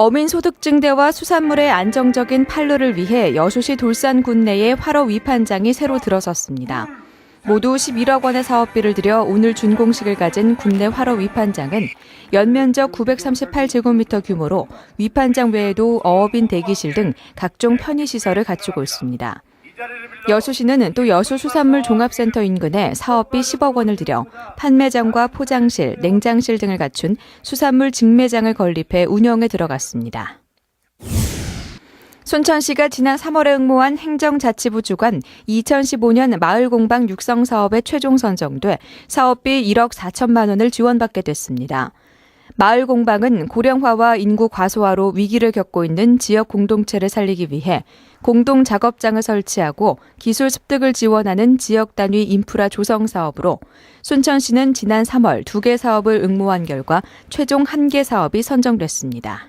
어민 소득 증대와 수산물의 안정적인 판로를 위해 여수시 돌산군 내에 화로 위판장이 새로 들어섰습니다. 모두 11억 원의 사업비를 들여 오늘 준공식을 가진 국내 화로 위판장은 연면적 938제곱미터 규모로 위판장 외에도 어업인 대기실 등 각종 편의시설을 갖추고 있습니다. 여수시는 또 여수수산물 종합센터 인근에 사업비 10억 원을 들여 판매장과 포장실, 냉장실 등을 갖춘 수산물 직매장을 건립해 운영에 들어갔습니다. 순천시가 지난 3월에 응모한 행정자치부 주관 2015년 마을공방 육성 사업에 최종 선정돼 사업비 1억 4천만 원을 지원받게 됐습니다. 마을 공방은 고령화와 인구 과소화로 위기를 겪고 있는 지역 공동체를 살리기 위해 공동 작업장을 설치하고 기술 습득을 지원하는 지역 단위 인프라 조성 사업으로 순천시는 지난 3월 두개 사업을 응모한 결과 최종 한개 사업이 선정됐습니다.